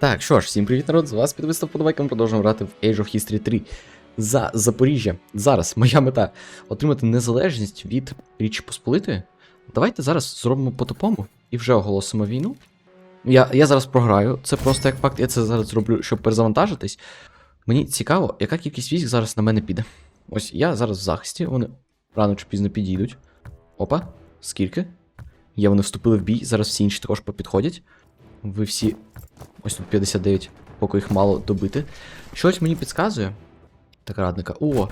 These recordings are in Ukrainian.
Так, що ж, всім привіт, народ, з вас підвистав подобайка, ми продовжуємо грати в Age of History 3 за Запоріжжя. Зараз моя мета отримати незалежність від Річі Посполитої. Давайте зараз зробимо по-тупому і вже оголосимо війну. Я, я зараз програю, це просто як факт, я це зараз зроблю, щоб перезавантажитись. Мені цікаво, яка кількість військ зараз на мене піде. Ось я зараз в захисті, вони рано чи пізно підійдуть. Опа, скільки? Є, вони вступили в бій, зараз всі інші також попідходять. Ви всі Ось тут 59, поки їх мало добити. Щось мені підказує. Так, радника. О!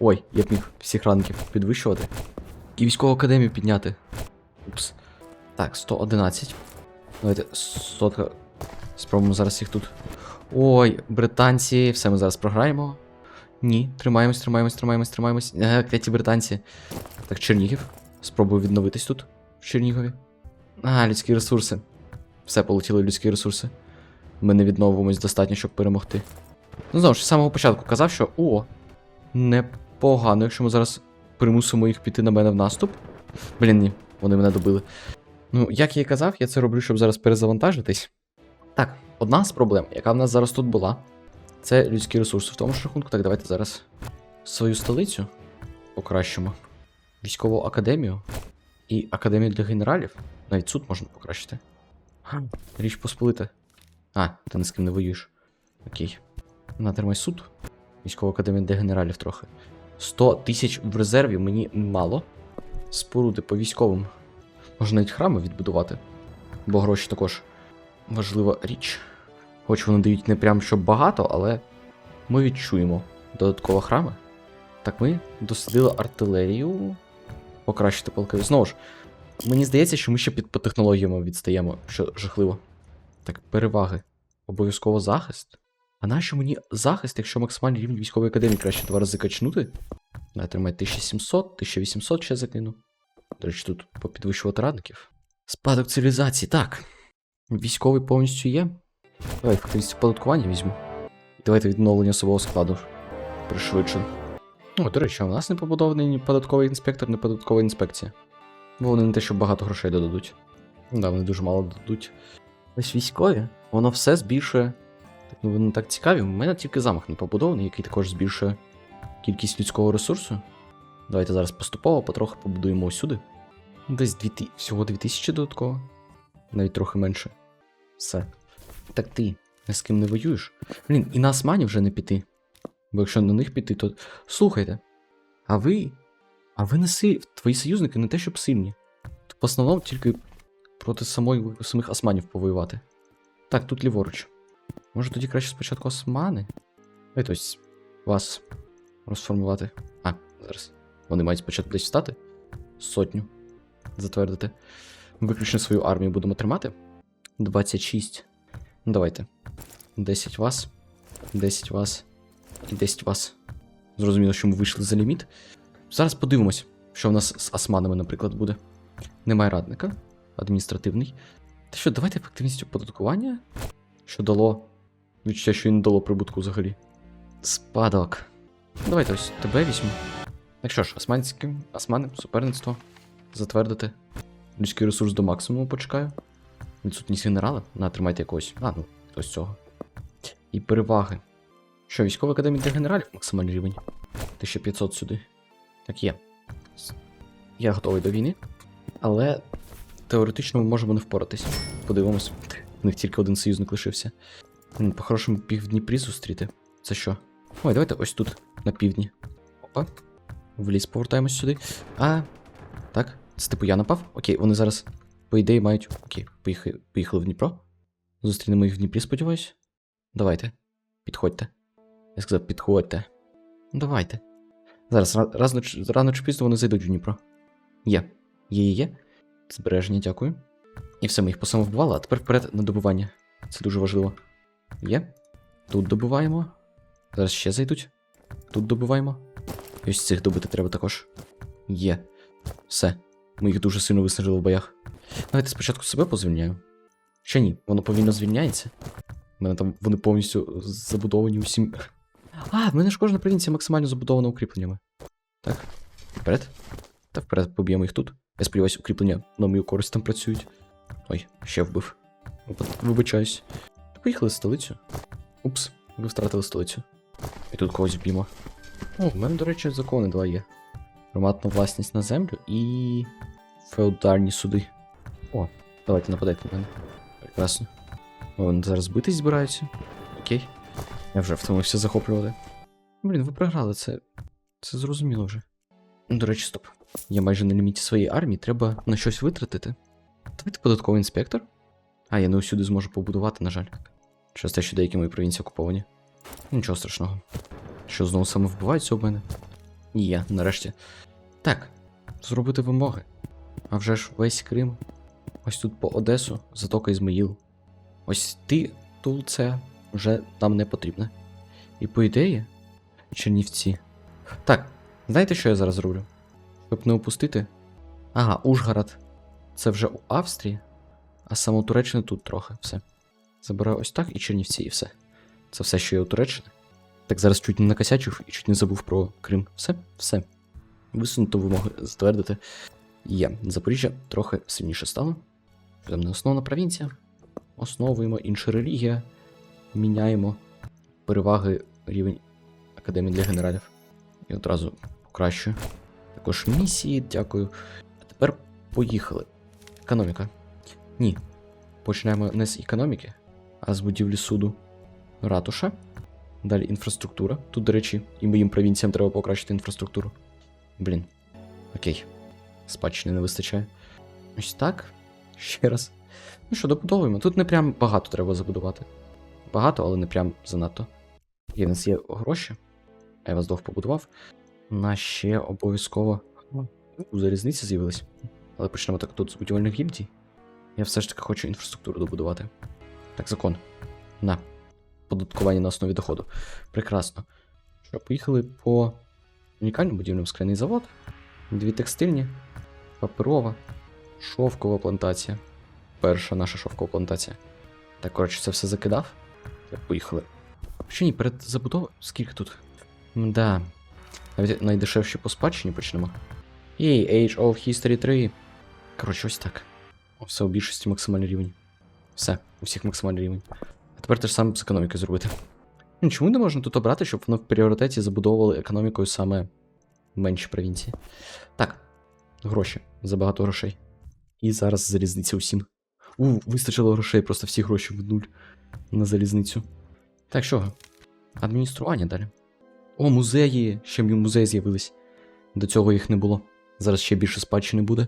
Ой, я б міг всіх радників підвищувати. І військову академію підняти. Упс. Так, 111. Давайте сотка. Спробуємо зараз їх тут. Ой, британці, все ми зараз програємо. Ні, тримаємось, тримаємось, тримаємось, тримаємось. Е, кляті британці. Так, Чернігів. Спробую відновитись тут, в Чернігові. А, людські ресурси. Все полетіли людські ресурси. Ми не відновимось достатньо, щоб перемогти. Ну, знову ж, з самого початку казав, що о, непогано, якщо ми зараз примусимо їх піти на мене в наступ. Блін, ні, вони мене добили. Ну, як я і казав, я це роблю, щоб зараз перезавантажитись. Так, одна з проблем, яка в нас зараз тут була, це людські ресурси в тому ж рахунку. Так, давайте зараз свою столицю покращимо. Військову академію і академію для генералів. Навіть суд можна покращити. Річ Посполита. А, ти ні з ким не воюєш. Окей. Натримай суд. Військова академія для генералів трохи. 100 тисяч в резерві мені мало. Споруди по військовим. Можна навіть храми відбудувати. Бо гроші також важлива річ. Хоч вони дають не прям щоб багато, але ми відчуємо додатково храми. Так, ми дослідили артилерію. Покращити полки. Знову ж, Мені здається, що ми ще під по технологіями відстаємо, що жахливо. Так, переваги. Обов'язково захист. А нащо мені захист, якщо максимальний рівень військової академії краще два рази качнути? Тримай 1700, 1800 ще закину. До речі, тут попідвищувати радників. Спадок цивілізації, так. Військовий повністю є. Давай ефективність оподаткування візьму. Давайте відновлення особового складу. Пришвидшено. О, до речі, у нас не побудований податковий інспектор, ні податкова інспекція. Бо вони не те, що багато грошей додадуть. Да, вони дуже мало додадуть. Ось військові, воно все збільшує. Так, ну вони так цікаві. У мене тільки замах не побудований, який також збільшує кількість людського ресурсу. Давайте зараз поступово потроху побудуємо усюди. Десь 2000, всього 2000 додатково. Навіть трохи менше. Все. Так ти з ким не воюєш. Блін, і на Османі вже не піти. Бо якщо на них піти, то. Слухайте. А ви а ви не си... Твої союзники не те, щоб сильні. В основному тільки проти самої... самих османів повоювати. Так, тут ліворуч. Може тоді краще спочатку османи? Ой, ось вас розформувати. А, зараз. Вони мають спочатку десь встати. Сотню. Затвердити. Виключно свою армію будемо тримати. 26. Ну, давайте. 10 вас. 10 вас. І 10 вас. Зрозуміло, що ми вийшли за ліміт. Зараз подивимось, що в нас з османами, наприклад, буде. Немає радника. Адміністративний. Та що, давайте ефективність оподаткування. Що дало. Відчуття, що і не дало прибутку взагалі. Спадок. Давайте ось тебе візьму. Так що ж, османське, османи, суперництво. Затвердити. Людський ресурс до максимуму почекаю. Відсутність генерала. На, тримайте якогось. А, ну, ось цього. І переваги. Що, військова академія для генералів максимальний рівень. 1500 сюди. Так є. Я готовий до війни. Але теоретично ми можемо не впоратись. Подивимось. У них тільки один союзник лишився. По-хорошому пів в Дніпрі зустріти. Це що? Ой, давайте ось тут, на півдні. Опа. В ліс повертаємось сюди. А. Так. Це типу я напав? Окей, вони зараз, по ідеї, мають. Окей, поїхали, поїхали в Дніпро. Зустрінемо їх в Дніпрі, сподіваюсь. Давайте. Підходьте. Я сказав, підходьте. Ну, Давайте. Зараз ра- рано, рано чи пізно вони зайдуть в Дніпро. Є. Є, є, є. Збереження, дякую. І все, ми їх посамовбували, а тепер вперед на добування. Це дуже важливо. Є. Тут добуваємо. Зараз ще зайдуть. Тут добуваємо. І ось цих добити треба також. Є. Все. Ми їх дуже сильно виснажили в боях. Давайте спочатку себе позвільняю. Ще ні, воно повільно звільняється. У мене там вони повністю забудовані усім. А, в мене ж кожна провінція максимально забудована укріпленнями. Так, вперед. Та вперед поб'ємо їх тут. Я сподіваюся, укріплення на мою користь там працюють. Ой, ще вбив. Вибачаюсь. поїхали в столицю. Упс, ви втратили столицю. І тут когось вб'ємо. О, в мене, до речі, закони два є. Приватна власність на землю і. феодальні суди. О, давайте нападайте на мене. Прекрасно. Вони зараз битись збираються. Окей. Я вже втомився захоплювати. Блін, ви програли, це. Це зрозуміло вже. До речі, стоп. Я майже на ліміті своєї армії, треба на щось витратити. Давайте податковий інспектор. А, я не усюди зможу побудувати, на жаль. Через те, що деякі мої провінції окуповані. Нічого страшного. Що знову саме вбиваються у мене? Є, нарешті. Так, зробити вимоги. А вже ж весь Крим. Ось тут по Одесу, затока Ізмаїл. Ось ти, Тулце, вже нам не потрібна. І по ідеї, Чернівці. Так, знаєте, що я зараз роблю? Щоб не опустити. Ага, Ужгород. Це вже у Австрії, а саме Туреччина тут трохи. Все. Забираю ось так і Чернівці, і все. Це все, що є у Туреччини. Так зараз чуть не накосячив і чуть не забув про Крим. Все, все. Висунуто вимоги затвердити. Є. Запоріжжя трохи сильніше стало. Там не основна провінція. Основуємо інша релігія. Міняємо переваги рівень Академії для генералів. І одразу покращую. Також місії, дякую. А тепер поїхали. Економіка. Ні. Починаємо не з економіки, а з будівлі суду ратуша. Далі інфраструктура. Тут, до речі, і моїм провінціям треба покращити інфраструктуру. Блін. Окей. Спадщини не вистачає. Ось так. Ще раз. Ну що, добудовуємо. Тут не прям багато треба забудувати. Багато, але не прям занадто. Є в нас є гроші. Я вас довго побудував. На ще обов'язково. Залізниці з'явились. Але почнемо так тут з будівельних гільдій. Я все ж таки хочу інфраструктуру добудувати. Так, закон. На. Податкування на основі доходу. Прекрасно. Що, поїхали по унікальному будівельному скляний завод. Дві текстильні, паперова, шовкова плантація. Перша наша шовкова плантація. Так, коротше, це все закидав. Так, поїхали. Що ні, перед забудовою. Скільки тут? Мда. Навіть найдешевші по спадщині почнемо. Ей, Age of History 3. Коротше, ось так. Все у більшості максимальний рівень. Все, у всіх максимальний рівень. А тепер те ж саме з економікою зробити. Ну, Чому не можна тут обрати, щоб воно в пріоритеті забудовували економікою саме менші провінції? Так, гроші. Забагато грошей. І зараз залізниця усім. У, вистачило грошей, просто всі гроші в нуль на залізницю. Так, що? Адміністрування далі. О, музеї! Ще музеї з'явились. До цього їх не було. Зараз ще більше спадщини буде.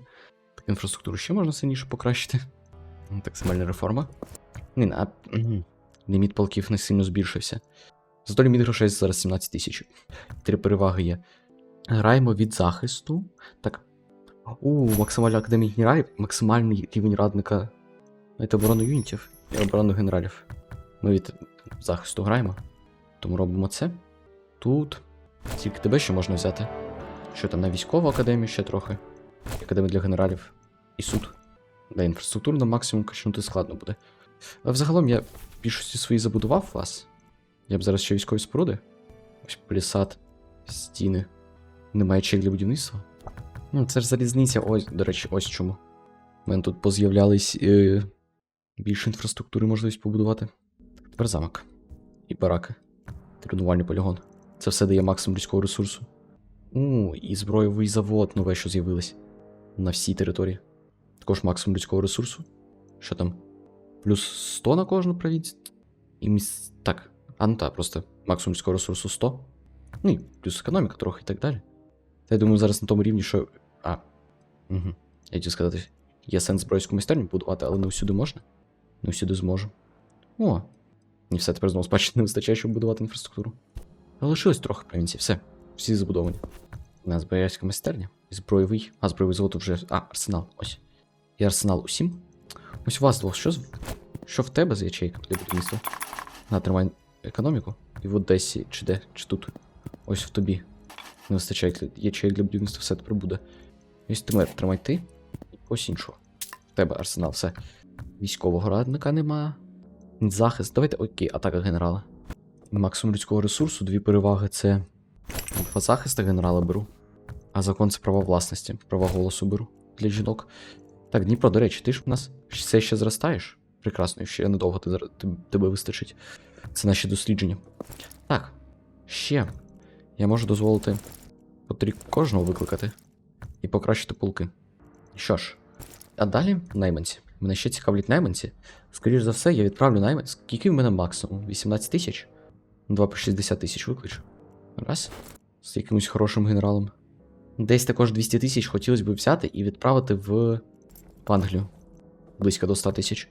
Так, інфраструктуру ще можна сильніше покращити. Ну, Так, земельна реформа. Ні, а мгм. ліміт полків не сильно збільшився. Зато ліміт грошей зараз 17 тисяч. Три переваги є. Граємо від захисту. Так. У, максимальна академія генералів, максимальний рівень радника. Це оборону юнітів і оборону генералів. Ми від захисту граємо. Тому робимо це. Тут. Тільки тебе ще можна взяти. Що там на військову академію ще трохи. Академія для генералів. І суд. Да, інфраструктуру на максимум качнути складно буде. Але взагалом я більшості свої забудував вас. Я б зараз ще військові споруди. Ось палісад, стіни. Немає чек для будівництва. Ну, це ж залізниця, ось, до речі, ось чому. У мене тут поз'являлись е, більше інфраструктури, можливість побудувати. Тепер замок. І бараки. Тренувальний полігон. Це все дає максимум людського ресурсу. У, і збройовий завод нове, що з'явилось. На всій території. Також максимум людського ресурсу. Що там? Плюс 100 на кожну провінцію. І міс... Так. А ну так, просто максимум людського ресурсу 100. Ну і плюс економіка трохи і так далі. Та я думаю, зараз на тому рівні, що. А. Угу. Я хотів сказати, є сенс збройську майстерню будувати, але не усюди можна. Не усюди зможу. О. І все, тепер знову спадщини не вистачає, щоб будувати інфраструктуру. Лишилось трохи провінцій, все. Всі забудовані. У нас боярська майстерня. І. А, збройовий завод вже. А, арсенал. Ось. І арсенал усім. Ось у вас двох. Що, що в тебе за ячейка для будівництва? На, тримай економіку. І в Одесі, чи де, чи тут. Ось в тобі. Не вистачає кля- для будівництва, все тепер буде. Ось тепер тримай ти. Ось іншого. В тебе арсенал, все. Військового радника нема. Захист. Давайте, окей, атака генерала. Максимум людського ресурсу, дві переваги це. Два захиста генерала беру. А закон це права власності, права голосу беру для жінок. Так, Дніпро, до речі, ти ж у нас все ще зростаєш. Прекрасно, ще недовго тебе вистачить. Це наші дослідження. Так, ще. Я можу дозволити по три кожного викликати і покращити полки. Що ж, а далі найманці. Мене ще цікавлять найманці. Скоріш за все, я відправлю найманців. Скільки в мене максимум? 18 тисяч? Ну, Два по 60 тисяч виклич. Раз. З якимось хорошим генералом. Десь також 200 тисяч хотілося б взяти і відправити в, Англію. Близько до 100 тисяч.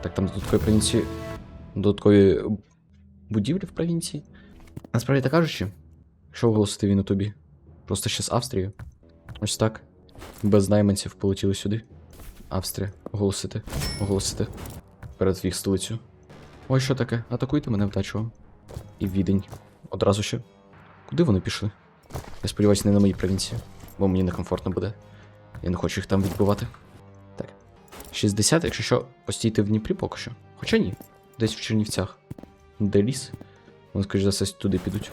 Так, там додаткові провінції. Додаткові будівлі в провінції. Насправді так кажучи, що оголосити війну тобі? Просто ще з Австрією. Ось так. Без найманців полетіли сюди. Австрія. Оголосити. Оголосити. Перед їх столицю. Ой, що таке? Атакуйте мене вдачу. І відень. Одразу ще. Куди вони пішли? Я сподіваюся, не на моїй провінції, бо мені некомфортно буде. Я не хочу їх там відбивати. Так. 60, якщо що, постійте в Дніпрі поки що. Хоча ні. Десь в Чернівцях. Де ліс? Вони, скоріш за все, туди підуть.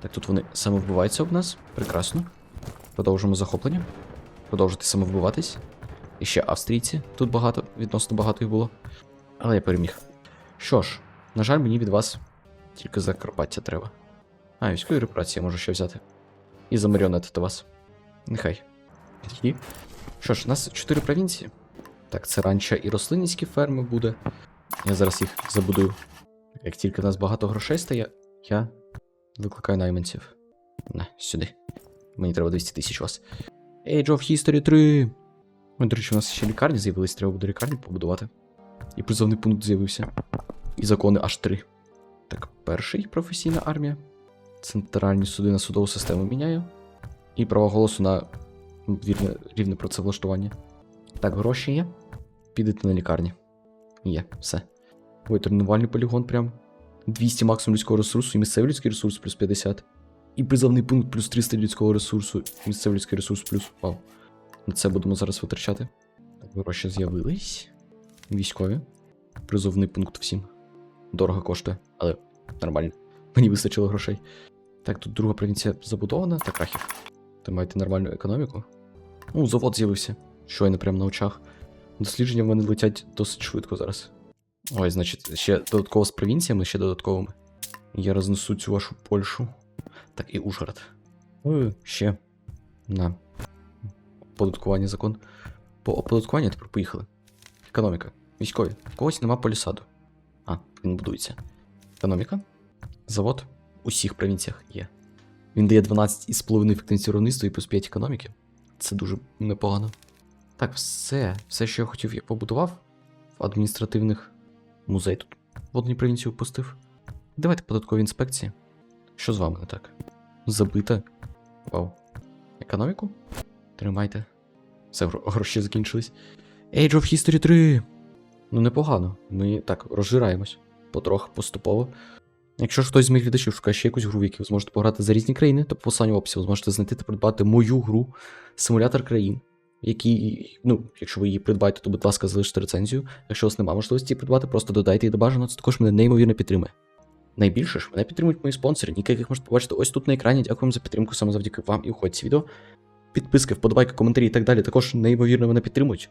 Так, тут вони самовбиваються об нас. Прекрасно. Продовжимо захоплення. Продовжити самовбиватись. І ще австрійці. Тут багато, відносно багато їх було. Але я переміг. Що ж, на жаль, мені від вас тільки Закарпаття треба. А, військові репарації можу ще взяти. І замаріонетити вас. Нехай. І. Що ж, у нас чотири провінції. Так, це ранча і рослинницькі ферми буде. Я зараз їх забудую. Як тільки в нас багато грошей стає, я викликаю найманців. На, сюди. Мені треба 200 тисяч вас. Age of History 3. Ой, до речі, у нас ще лікарні з'явились, треба буде лікарню побудувати. І призовний пункт з'явився. І закони аж три. Так, перший професійна армія. Центральні суди на судову систему міняю. І право голосу на вірне, рівне працевлаштування. Так, гроші є. Підете на лікарні. Є, все. Ой, тренувальний полігон прям. 200 максимум людського ресурсу і місцевий людський ресурс плюс 50. І призовний пункт плюс 300 людського ресурсу, і місцевий людський ресурс плюс. Вау. На це будемо зараз витрачати. Так, гроші з'явились. Військові. Призовний пункт всім. Дорого коштує, але нормально. Мені вистачило грошей. Так, тут друга провінція забудована. Так, Рахів. Ти маєте нормальну економіку. Ну, завод з'явився. Щойно прямо на очах. Дослідження в мене летять досить швидко зараз. Ой, значить, ще додатково з провінціями, ще додатковими. Я рознесу цю вашу Польщу. Так, і Ужгород. Ой, ще. На. Податкування закон. По оподаткуванню тепер поїхали. Економіка. Військові. В когось нема полісаду. А, він будується. Економіка. Завод у всіх провінціях є. Він дає 12,5 ефективності виробництва і плюс 5 економіки. Це дуже непогано. Так, все. Все, що я хотів, я побудував. В адміністративних музей тут в одній провінції впустив. Давайте податкові інспекції. Що з вами не так? Забите. Вау. Економіку? Тримайте. Все, гроші закінчились. Age of History 3. Ну, непогано. Ми так розжираємось. Потроху, поступово. Якщо ж хтось з моїх глядачів шукає ще якусь гру, в якій ви зможете пограти за різні країни, то по посиланню в описі ви зможете знайти та придбати мою гру Симулятор країн. Який, ну, якщо ви її придбаєте, то будь ласка, залиште рецензію. Якщо у вас немає можливості її придбати, просто додайте її до бажаного, це також мене неймовірно підтримує. Найбільше ж мене підтримують мої спонсори, ніки яких можете побачити ось тут на екрані. Дякую вам за підтримку саме завдяки вам і уходці відео. Підписки, вподобайки, коментарі і так далі також неймовірно мене підтримують.